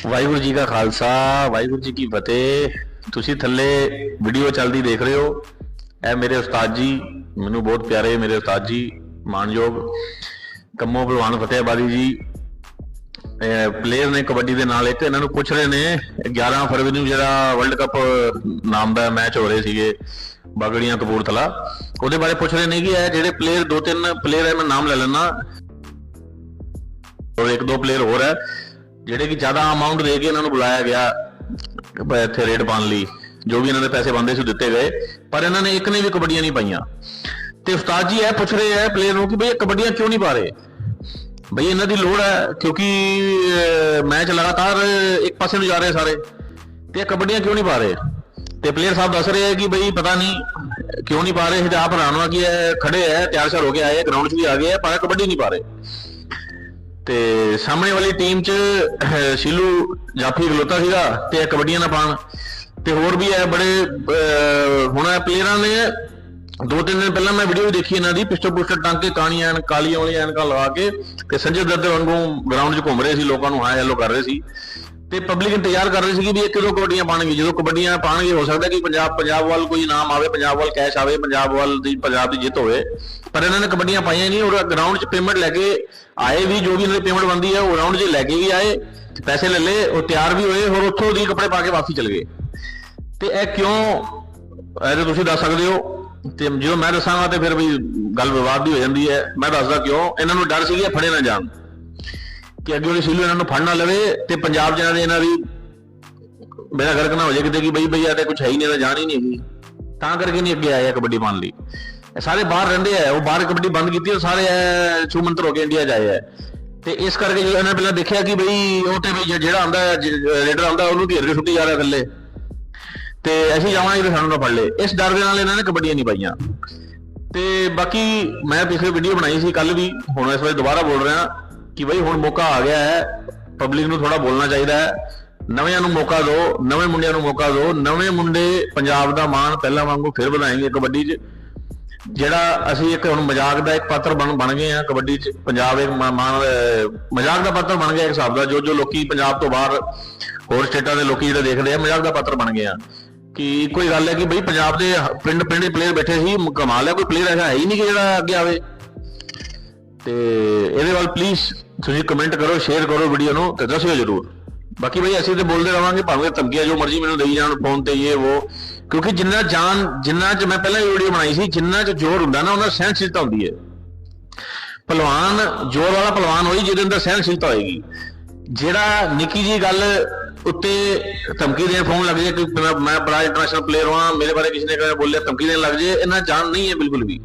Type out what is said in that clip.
ਵਾਹਿਗੁਰੂ ਜੀ ਕਾ ਖਾਲਸਾ, ਵਾਹਿਗੁਰੂ ਜੀ ਕੀ ਫਤਿਹ। ਤੁਸੀਂ ਥੱਲੇ ਵੀਡੀਓ ਚੱਲਦੀ ਦੇਖ ਰਹੇ ਹੋ। ਇਹ ਮੇਰੇ ਉਸਤਾਦ ਜੀ, ਮੈਨੂੰ ਬਹੁਤ ਪਿਆਰੇ ਮੇਰੇ ਉਸਤਾਦ ਜੀ, ਮਾਨਯੋਗ ਕੰਮੋ ਭਲਵਾਨ ਫਤਿਹਬਾਦੀ ਜੀ। ਪਲੇਅਰ ਨੇ ਕਬੱਡੀ ਦੇ ਨਾਲ ਇੱਕ ਇਹਨਾਂ ਨੂੰ ਪੁੱਛ ਰਹੇ ਨੇ 11 ਫਰਵਰੀ ਨੂੰ ਜਿਹੜਾ ਵਰਲਡ ਕੱਪ ਨਾਮ ਦਾ ਮੈਚ ਹੋ ਰਹੇ ਸੀਗੇ, ਬਾਗੜੀਆਂ ਕਪੂਰਥਲਾ। ਉਹਦੇ ਬਾਰੇ ਪੁੱਛ ਰਹੇ ਨੇ ਕਿ ਇਹ ਜਿਹੜੇ ਪਲੇਅਰ ਦੋ ਤਿੰਨ ਪਲੇਅਰ ਹੈ, ਮੈਂ ਨਾਮ ਲੈ ਲੈਣਾ ਔਰ ਇੱਕ ਦੋ ਪਲੇਅਰ ਹੋਰ ਹੈ। ਜਿਹੜੇ ਕਿ ਜ਼ਿਆਦਾ ਅਮਾਉਂਟ ਦੇ ਕੇ ਇਹਨਾਂ ਨੂੰ ਬੁਲਾਇਆ ਗਿਆ ਇੱਥੇ ਰੇਡ ਪਾਉਣ ਲਈ, ਜੋ ਵੀ ਇਹਨਾਂ ਦੇ ਪੈਸੇ ਬੰਦੇ ਸੀ ਦਿੱਤੇ ਗਏ, ਪਰ ਇਹਨਾਂ ਨੇ ਇੱਕ ਨੇ ਵੀ ਕਬੱਡੀਆਂ ਨਹੀਂ ਪਾਈਆਂ। ਤੇ ਉਸਤਾਦ ਜੀ ਇਹ ਪੁੱਛ ਰਹੇ ਹੈ ਪਲੇਅਰ ਨੂੰ ਕਿ ਭਈ ਇਹ ਕਬੱਡੀਆਂ ਕਿਉਂ ਨਹੀਂ ਪਾ ਰਹੇ? ਭਈ ਇਹਨਾਂ ਦੀ ਲੋੜ ਹੈ, ਕਿਉਂਕਿ ਮੈਚ ਲਗਾਤਾਰ ਇੱਕ ਪਾਸੇ ਨੂੰ ਜਾ ਰਹੇ ਸਾਰੇ, ਤੇ ਇਹ ਕਬੱਡੀਆਂ ਕਿਉਂ ਨਹੀਂ ਪਾ ਰਹੇ? ਤੇ ਪਲੇਅਰ ਸਾਹਿਬ ਦੱਸ ਰਹੇ ਹੈ ਕਿ ਭਈ ਪਤਾ ਨਹੀਂ ਕਿਉਂ ਨਹੀਂ ਪਾ ਰਹੇ, ਇਹ ਤਾਂ ਕੀ ਹੈ ਖੜੇ ਹੈ ਤਿਆਰ ਸ਼ਰ ਹੋ ਕੇ ਆਏ ਗਰਾਊਂਡ 'ਚ ਵੀ ਆ ਗਏ ਪਰ ਕਬੱਡੀ ਨਹੀਂ ਪਾ ਰਹੇ। ਤੇ ਸਾਹਮਣੇ ਵਾਲੀ ਟੀਮ 'ਚ ਅਹ, ਸ਼ੀਲੂ ਜਾਫੀ ਖਲੋਤਾ ਸੀਗਾ ਤੇ ਕਬੱਡੀਆਂ ਨਾ ਪਾਣ ਤੇ ਹੋਰ ਵੀ ਹੈ ਬੜੇ ਅਹ, ਹੁਣ ਪਲੇਅਰਾਂ ਨੇ ਦੋ ਤਿੰਨ ਦਿਨ ਪਹਿਲਾਂ ਮੈਂ ਵੀਡੀਓ ਦੇਖੀ ਇਹਨਾਂ ਦੀ ਪਿਸਟਲ ਪੁਸਟਲ ਟੰਗ ਕੇ ਕਾਣੀਆਂ ਐਨ ਕਾਲੀਆਂ ਵਾਲੀਆਂ ਐਨਕਾਂ ਲਗਾ ਕੇ ਤੇ ਸੰਜੇ ਦੱਦ ਵਾਂਗੂ ਗਰਾਊਂਡ 'ਚ ਘੁੰਮ ਰਹੇ ਸੀ ਲੋਕਾਂ ਨੂੰ ਹਾਏ ਹੈਲੋ ਕਰ ਰਹੇ ਸੀ। ਤੇ ਪਬਲਿਕ ਇੰਤਜ਼ਾਰ ਕਰ ਰਹੀ ਸੀ ਕਿ ਵੀ ਇਹ ਕਿਦੋਂ ਕਬੱਡੀਆਂ ਪਾਣਗੇ ਜਦੋਂ ਕਬੱਡੀਆਂ ਪਾਣਗੇ, ਹੋ ਸਕਦਾ ਕਿ ਪੰਜਾਬ ਪੰਜਾਬ ਵੱਲ ਕੋਈ ਨਾਮ ਆਵੇ, ਪੰਜਾਬ ਵੱਲ ਕੈਸ਼ ਆਵੇ, ਪੰਜਾਬ ਵੱਲ ਦੀ, ਪੰਜਾਬ ਦੀ ਜਿੱਤ ਹੋਵੇ, ਪਰ ਇਹਨਾਂ ਨੇ ਕਬੱਡੀਆਂ ਪਾਈਆਂ ਨਹੀਂ, ਔਰ ਗਰਾਊਂਡ 'ਚ ਪੇਮੈਂਟ ਲੈ ਕੇ ਆਏ ਵੀ, ਜੋ ਵੀ ਇਹਨਾਂ ਦੀ ਪੇਮੈਂਟ ਬੰਦੀ ਹੈ ਉਹ ਗਰਾਊਂਡ 'ਚ ਲੈ ਕੇ ਵੀ ਆਏ, ਪੈਸੇ ਲੈ ਲਏ, ਉਹ ਤਿਆਰ ਵੀ ਹੋਏ, ਹੋਰ ਉੱਥੋਂ ਦੀ ਕੱਪੜੇ ਪਾ ਕੇ ਵਾਪਸ ਚਲੇ ਗਏ। ਤੇ ਇਹ ਕਿਉਂ, ਇਹ ਤੁਸੀਂ ਦੱਸ ਸਕਦੇ ਹੋ, ਤੇ ਜਦੋਂ ਮੈਂ ਦੱਸਾਂਗਾ ਤੇ ਫਿਰ ਵੀ ਗੱਲ ਵਿਵਾਦ ਦੀ ਹੋ ਜਾਂਦੀ ਹੈ, ਮੈਂ ਦੱਸਦਾ ਕਿਉਂ, ਇਹਨਾਂ ਨੂੰ ਡਰ ਸੀ ਕਿ ਇਹ ਫੜੇ ਨਾ ਜਾਣ। ਕਿ ਅੱਗੇ ਵਾਲੀ ਸੀਲੂ ਇਹਨਾਂ ਨੂੰ ਫੜ ਨਾ ਲਵੇ ਤੇ ਪੰਜਾਬ ਜਨਾਂ ਦੇ ਇਹਨਾਂ ਦੀ ਮੇਰਾ ਗਰਕ ਨਾ ਹੋ ਜਾਏ ਕਿਤੇ ਕਿ ਬਈ ਬਈ, ਆ ਤੇ ਕੁਝ ਹੈ ਹੀ ਨਹੀਂ, ਇਹਦਾ ਜਾਣ ਹੀ ਨਹੀਂ ਹੈਗੀ ਤਾਂ ਕਰਕੇ ਨਹੀਂ ਅੱਗੇ ਆਏ ਕਬੱਡੀ ਪਾਉਣ ਲਈ। ਸਾਰੇ ਬਾਹਰ ਰਹਿੰਦੇ ਆ, ਉਹ ਬਾਹਰ ਕਬੱਡੀ ਬੰਦ ਕੀਤੀ ਉਹ ਸਾਰੇ ਛੂ ਹੋ ਕੇ ਇੰਡੀਆ ਜਾਏ ਆ। ਤੇ ਇਸ ਕਰਕੇ ਜਦੋਂ ਇਹਨਾਂ ਪਹਿਲਾਂ ਦੇਖਿਆ ਕਿ ਬਈ, ਉਹ ਤੇ ਵੀ ਜਿਹੜਾ ਆਂਦਾ ਰੇਡਰ ਆਂਦਾ ਉਹਨੂੰ ਘੇਰ ਕੇ ਛੁੱਟੀ ਜਾ ਰਿਹਾ ਥੱਲੇ। ਤੇ ਅਸੀਂ ਜਾਵਾਂਗੇ ਤੇ ਸਾਨੂੰ ਨਾ ਫੜ ਲੇ। ਇਸ ਡਰ ਦੇ ਨਾਲ ਇਹਨਾਂ ਨੇ ਕਬੱਡੀਆਂ ਨਹੀਂ ਪਾਈਆਂ। ਤੇ ਬਾਕੀ ਮੈਂ ਪਿਛਲੇ ਵੀਡੀਓ ਬਣਾਈ ਸੀ ਕੱਲ ਵੀ, ਹੁਣ ਇਸ ਵੇਲੇ ਦੁਬਾਰਾ ਬੋਲ ਰਿਹਾ। ਕਿ ਬਈ ਹੁਣ ਮੌਕਾ ਆ ਗਿਆ ਹੈ ਪਬਲਿਕ ਨੂੰ ਥੋੜਾ ਬੋਲਣਾ ਚਾਹੀਦਾ ਹੈ। ਨਵਿਆਂ ਨੂੰ ਮੌਕਾ ਦਿਓ, ਨਵੇਂ ਮੁੰਡਿਆਂ ਨੂੰ ਮੌਕਾ ਦਿਓ। ਨਵੇਂ ਮੁੰਡੇ ਪੰਜਾਬ ਦਾ ਮਾਣ ਪਹਿਲਾਂ ਵਾਂਗੂ ਫਿਰ ਵਧਾਏਗੇ ਕਬੱਡੀ 'ਚ। ਜਿਹੜਾ ਅਸੀਂ ਇੱਕ ਹੁਣ ਮਜ਼ਾਕ ਦਾ ਇੱਕ ਪਾਤਰ ਬਣ ਬਣ ਗਏ ਆ ਕਬੱਡੀ 'ਚ, ਪੰਜਾਬ ਇੱਕ ਮਾਣ ਮਜ਼ਾਕ ਦਾ ਪਾਤਰ ਬਣ ਗਿਆ ਇੱਕ ਹਿਸਾਬ ਦਾ। ਜੋ ਜੋ ਲੋਕੀ ਪੰਜਾਬ ਤੋਂ ਬਾਹਰ ਹੋਰ ਸਟੇਟਾਂ ਦੇ ਲੋਕੀ ਜਿਹੜੇ ਦੇਖਦੇ ਆ, ਮਜ਼ਾਕ ਦਾ ਪਾਤਰ ਬਣ ਗਏ ਆ। ਕਿ ਕੋਈ ਗੱਲ ਹੈ ਕਿ ਬਈ ਪੰਜਾਬ ਦੇ ਪਿੰਡ ਪਿੰਡ ਦੇ ਪਲੇਅਰ ਬੈਠੇ ਸੀ ਮ- ਕਮਾਲ ਹੈ, ਕੋਈ ਪਲੇਅਰ ਐਸਾ ਹੈ ਹੀ ਨਹੀਂ ਕਿ ਜਿਹੜਾ ਅੱਗੇ ਆਵੇ। ਤੇ ਇਹਦੇ ਵੱਲ ਪਲੀਜ਼ ਤੁਸੀਂ ਕਮੈਂਟ ਕਰੋ ਸ਼ੇਅਰ ਕਰੋ ਵੀਡੀਓ ਨੂੰ ਤੇ ਦੱਸਿਓ ਜਰੂਰ। ਬਾਕੀ ਬਈ ਅਸੀਂ ਤੇ ਬੋਲਦੇ ਰਵਾਂਗੇ, ਭਾਵੇਂ ਧਮਕੀਆਂ ਜੋ ਮਰਜ਼ੀ ਮੈਨੂੰ ਦੇਈ ਜਾਣ ਫੋਨ ਤੇ ਇਹ ਉਹ ਕਿਉਂਕਿ ਜਿੰਨਾ ਜਾਨ ਜਿੰਨਾ ਚ ਮੈਂ ਪਹਿਲਾਂ ਹੀ ਵੀਡੀਓ ਬਣਾਈ ਸੀ, ਜਿੰਨਾ ਚ ਜ਼ੋਰ ਹੁੰਦਾ ਨਾ, ਉਹਨਾਂ ਸਹਿਨਸ਼ੀਲਤਾ ਹੁੰਦੀ ਹੈ। ਪਹਿਲਵਾਨ ਜ਼ੋਰ ਵਾਲਾ ਪਹਿਲਵਾਨ ਹੋਈ, ਜਿਹਦੇ ਅੰਦਰ ਸਹਿਨਸ਼ੀਲਤਾ ਹੋਏਗੀ। ਜਿਹੜਾ ਨਿੱਕੀ ਜੀ ਗੱਲ ਉੱਤੇ ਧਮਕੀ ਦੇਣ ਫੋਨ ਲੱਗ ਜਾਏ ਕਿ ਮੈਂ ਬੜਾ ਇੰਟਰਨੈਸ਼ਨਲ ਪਲੇਅਰ ਹਾਂ, ਮੇਰੇ ਬਾਰੇ ਕਿਸੇ ਨੇ ਕਦੇ ਬੋਲਿਆ, ਧਮਕੀ ਦੇਣ ਲੱਗ ਜਾਏ ਇਹਨਾਂ ਜਾਨ ਨਹੀਂ ਹੈ ਬਿਲਕੁਲ ਵੀ।